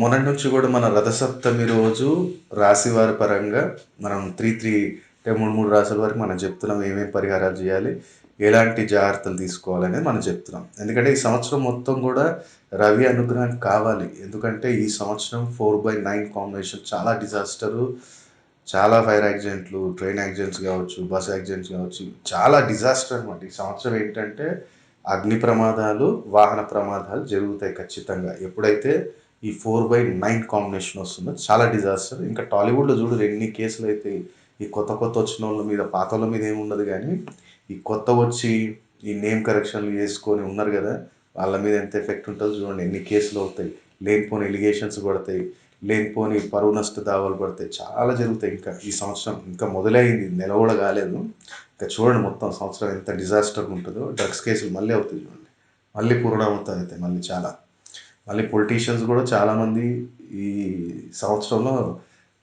మొన్నటి నుంచి కూడా మన రథసప్తమి రోజు రాశివారి పరంగా మనం త్రీ త్రీ అంటే మూడు మూడు రాసుల వరకు మనం చెప్తున్నాం ఏమేమి పరిహారాలు చేయాలి ఎలాంటి జాగ్రత్తలు తీసుకోవాలనేది మనం చెప్తున్నాం. ఎందుకంటే ఈ సంవత్సరం మొత్తం కూడా రవి అనుగ్రహం కావాలి. ఎందుకంటే ఈ సంవత్సరం ఫోర్ బై నైన్ కాంబినేషన్ చాలా డిజాస్టరు చాలా ఫైర్ యాక్సిడెంట్లు ట్రైన్ యాక్సిడెంట్స్ కావచ్చు బస్ యాక్సిడెంట్స్ కావచ్చు చాలా డిజాస్టర్ అనమాట ఈ సంవత్సరం ఏంటంటే అగ్ని ప్రమాదాలు వాహన ప్రమాదాలు జరుగుతాయి ఖచ్చితంగా. ఎప్పుడైతే ఈ ఫోర్ బై నైన్ కాంబినేషన్ వస్తుంది. చాలా డిజాస్టర్ ఇంకా టాలీవుడ్లో చూడు ఎన్ని కేసులు అయితే ఈ కొత్త కొత్త వచ్చిన వాళ్ళ మీద పాత వాళ్ళ మీద ఏముండదు కానీ ఈ కొత్త వచ్చి ఈ నేమ్ కరెక్షన్లు చేసుకొని ఉన్నారు కదా వాళ్ళ మీద ఎంత ఎఫెక్ట్ ఉంటుందో చూడండి. ఎన్ని కేసులు అవుతాయి. లేనిపోని ఎలిగేషన్స్ పడతాయి. లేనిపోని పరువు నష్ట దావాలు పడతాయి. చాలా జరుగుతాయి. ఇంకా ఈ సంవత్సరం ఇంకా మొదలైంది. నెల కూడా కాలేదు. ఇంకా చూడండి మొత్తం సంవత్సరం ఎంత డిజాస్టర్ ఉంటుందో. డ్రగ్స్ కేసులు మళ్ళీ అవుతాయి చూడండి. మళ్ళీ పూర్ణమవుతాయి అయితే మళ్ళీ చాలా. మళ్ళీ పొలిటీషియన్స్ కూడా చాలామంది ఈ సంవత్సరంలో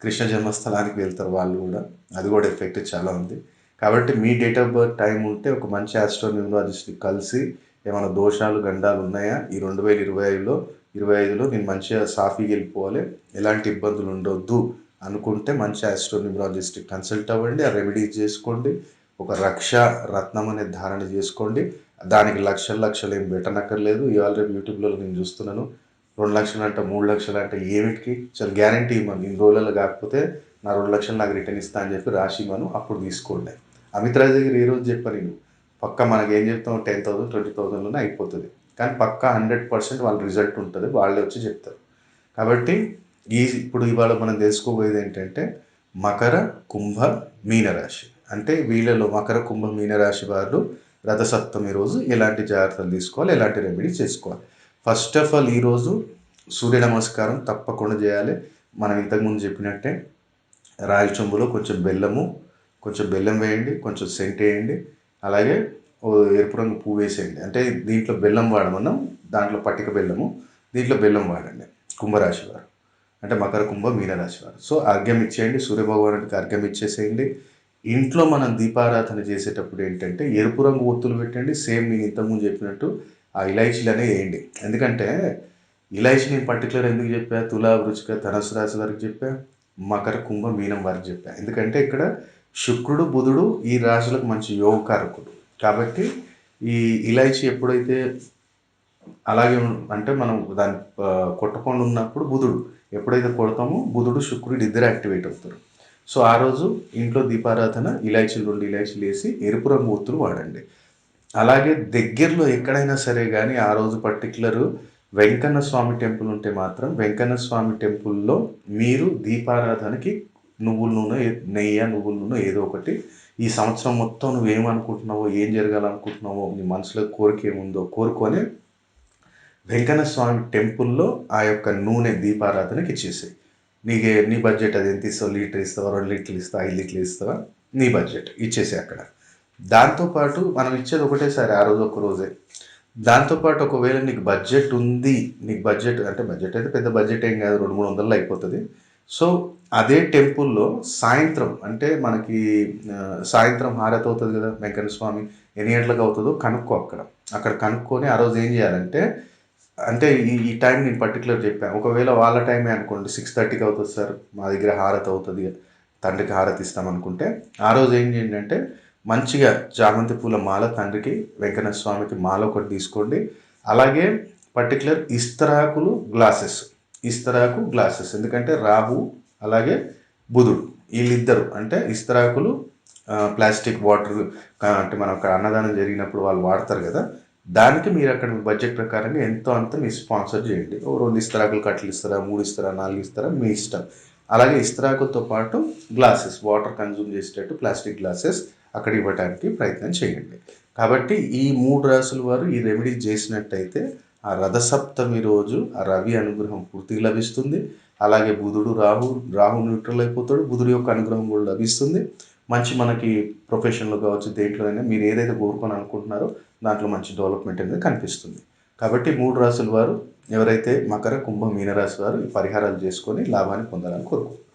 కృష్ణ జన్మస్థలానికి వెళ్తారు వాళ్ళు కూడా. అది కూడా ఎఫెక్ట్ చాలా ఉంది. కాబట్టి మీ డేట్ ఆఫ్ బర్త్ టైం ఉంటే ఒక మంచి ఆస్ట్రోన్యూమరాలజిస్ట్ని కలిసి ఏమైనా దోషాలు గండాలు ఉన్నాయా? ఈ రెండు వేల ఇరవై ఐదులో ఇరవై ఐదులో నేను మంచిగా సాఫీగా వెళ్ళిపోవాలి. ఎలాంటి ఇబ్బందులు ఉండొద్దు అనుకుంటే మంచి ఆస్ట్రోన్యూమరాలజిస్ట్ కన్సల్ట్ అవ్వండి ఆ రెమెడీస్ చేసుకోండి. ఒక రక్ష రత్నం అనేది ధారణ చేసుకోండి. దానికి లక్షల లక్షలు ఏం పెట్టనక్కర్లేదు. ఇవాళ రేపు యూట్యూబ్లో నేను చూస్తున్నాను. రెండు లక్షలు అంటే మూడు లక్షలు అంటే ఏమిటికి? చాలా గ్యారంటీ ఇవ్వను. ఇన్ని రోజులలో కాకపోతే నా రెండు లక్షలు నాకు రిటర్న్ ఇస్తా అని చెప్పి రాసి ఇవ్వను. అప్పుడు తీసుకోండి. అమిత్ దగ్గర ఈరోజు రోజు చెప్పా నేను. పక్క మనకి ఏం చెప్తాం టెన్ థౌసండ్ ట్వంటీ థౌసండ్లోనే అయిపోతుంది. కానీ పక్క హండ్రెడ్ పర్సెంట్ వాళ్ళ రిజల్ట్ ఉంటుంది. వాళ్ళే వచ్చి చెప్తారు. కాబట్టి ఈ ఇప్పుడు ఇవాళ మనం తెలుసుకోబోయేది ఏంటంటే మకర కుంభ మీనరాశి. అంటే వీళ్ళలో మకర కుంభ మీనరాశి వారు రథసప్తమి రోజు ఎలాంటి జాగ్రత్తలు తీసుకోవాలి ఎలాంటి రెమెడీ చేసుకోవాలి? ఫస్ట్ ఆఫ్ ఆల్ ఈరోజు సూర్య నమస్కారం తప్పకుండా చేయాలి. మనం ఇంతకుముందు చెప్పినట్టే రాయి చెంబులో కొంచెం బెల్లము కొంచెం బెల్లం వేయండి కొంచెం సెంట్ వేయండి అలాగే ఎరుపు రంగు పువ్వు వేసేయండి. అంటే దీంట్లో బెల్లం వాడమన్నాం దాంట్లో పట్టిక బెల్లము దీంట్లో బెల్లం వాడండి కుంభరాశి వారు. అంటే మకర కుంభ మీనరాశి వారు. సో అర్ఘ్యం ఇచ్చేయండి సూర్యభగవానుడికి అర్ఘ్యం ఇచ్చేసేయండి. ఇంట్లో మనం దీపారాధన చేసేటప్పుడు ఏంటంటే ఎరుపు రంగు ఒత్తులు పెట్టండి సేమ్ నేను ఇంతకుముందు చెప్పినట్టు ఆ ఇలాచీలనే వేయండి. ఎందుకంటే ఇలాచీ నేను పర్టికులర్ ఎందుకు చెప్పా? తులా వృచిక ధనుసు రాశి వరకు చెప్పా మకర కుంభ మీనం వరకు చెప్పా. ఎందుకంటే ఇక్కడ శుక్రుడు బుధుడు ఈ రాశులకు మంచి యోగకారకుడు. కాబట్టి ఈ ఇలాచీ ఎప్పుడైతే అలాగే అంటే మనం దాన్ని కొట్టకుండా ఉన్నప్పుడు బుధుడు ఎప్పుడైతే కొడతామో బుధుడు శుక్రుడు ఇద్దరు యాక్టివేట్ అవుతారు. సో ఆ రోజు ఇంట్లో దీపారాధన ఇలాచీలు రెండు ఇలాచీలు వేసి ఎరుపు రంగు ఒత్తులు వాడండి. అలాగే దగ్గరలో ఎక్కడైనా సరే కానీ ఆ రోజు పర్టికులర్ వెంకన్న స్వామి టెంపుల్ ఉంటే మాత్రం వెంకన్న స్వామి టెంపుల్లో మీరు దీపారాధనకి నువ్వుల నూనె నెయ్యి నువ్వుల నూనె ఏదో ఒకటి ఈ సంవత్సరం మొత్తం నువ్వు ఏమనుకుంటున్నావో ఏం జరగాలనుకుంటున్నావో నీ మనసులో కోరిక ఏముందో కోరుకొని వెంకన్న స్వామి టెంపుల్లో ఆ యొక్క నూనె దీపారాధనకి ఇచ్చేసాయి. నీకే నీ బడ్జెట్ అది ఎంత ఇస్తావు? లీటర్ ఇస్తావా? రెండు లీటర్లు ఇస్తావా? ఐదు లీటర్లు ఇస్తావా? నీ బడ్జెట్ ఇచ్చేసి అక్కడ. దాంతోపాటు మనం ఇచ్చేది ఒకటేసారి ఆ రోజు ఒక రోజే. దాంతోపాటు ఒకవేళ నీకు బడ్జెట్ ఉంది నీకు బడ్జెట్ అంటే బడ్జెట్ అయితే పెద్ద బడ్జెట్ ఏం కాదు రెండు మూడు వందల్లో అయిపోతుంది. సో అదే టెంపుల్లో సాయంత్రం అంటే మనకి సాయంత్రం హారతి అవుతుంది కదా వెంకటస్వామి స్వామి ఎన్ని గంటలకు అవుతుందో కనుక్కో అక్కడ. అక్కడ కనుక్కొని ఆ రోజు ఏం చేయాలంటే అంటే ఈ ఈ టైం నేను పర్టికులర్ చెప్పాను ఒకవేళ వాళ్ళ టైమే అనుకోండి సిక్స్ థర్టీకి అవుతుంది సార్ మా దగ్గర హారతి అవుతుంది. తండ్రికి హారతి ఇస్తాం అనుకుంటే ఆ రోజు ఏం చేయండి అంటే మంచిగా చామంతి పూల మాల తండ్రికి వెంకటేశ్వర స్వామికి మాల ఒకటి తీసుకోండి. అలాగే పర్టికులర్ ఇస్తరాకులు గ్లాసెస్ ఇస్తరాకు గ్లాసెస్ ఎందుకంటే రాహు అలాగే బుధుడు వీళ్ళిద్దరు. అంటే ఇస్తరాకులు ప్లాస్టిక్ వాటర్ అంటే మనం అక్కడ అన్నదానం జరిగినప్పుడు వాళ్ళు వాడతారు కదా దానికి మీరు అక్కడ మీ బడ్జెట్ ప్రకారంగా ఎంతో అంత మీరు స్పాన్సర్ చేయండి. ఓ రెండు ఇస్తరాకులు కట్టలు ఇస్తారా మూడు ఇస్తారా నాలుగు ఇస్తారా మీ ఇష్టం. అలాగే ఇస్తరాకులతో పాటు గ్లాసెస్ వాటర్ కన్జ్యూమ్ చేసేటట్టు ప్లాస్టిక్ గ్లాసెస్ అక్కడ ఇవ్వడానికి ప్రయత్నం చేయండి. కాబట్టి ఈ మూడు రాసుల వారు ఈ రెమెడీ చేసినట్టయితే ఆ రథసప్తమి రోజు ఆ రవి అనుగ్రహం పూర్తిగా లభిస్తుంది. అలాగే బుధుడు రాహు రాహు న్యూట్రల్ అయిపోతాడు. బుధుడు యొక్క అనుగ్రహం కూడా లభిస్తుంది. మంచి మనకి ప్రొఫెషన్లో కావచ్చు దేంట్లో అయినా మీరు ఏదైతే కోరుకొని అనుకుంటున్నారో దాంట్లో మంచి డెవలప్మెంట్ అనేది కనిపిస్తుంది. కాబట్టి మూడు రాసుల వారు ఎవరైతే మకర కుంభ మీనరాశి వారు ఈ పరిహారాలు చేసుకొని లాభాన్ని పొందాలని కోరుకుంటున్నారు.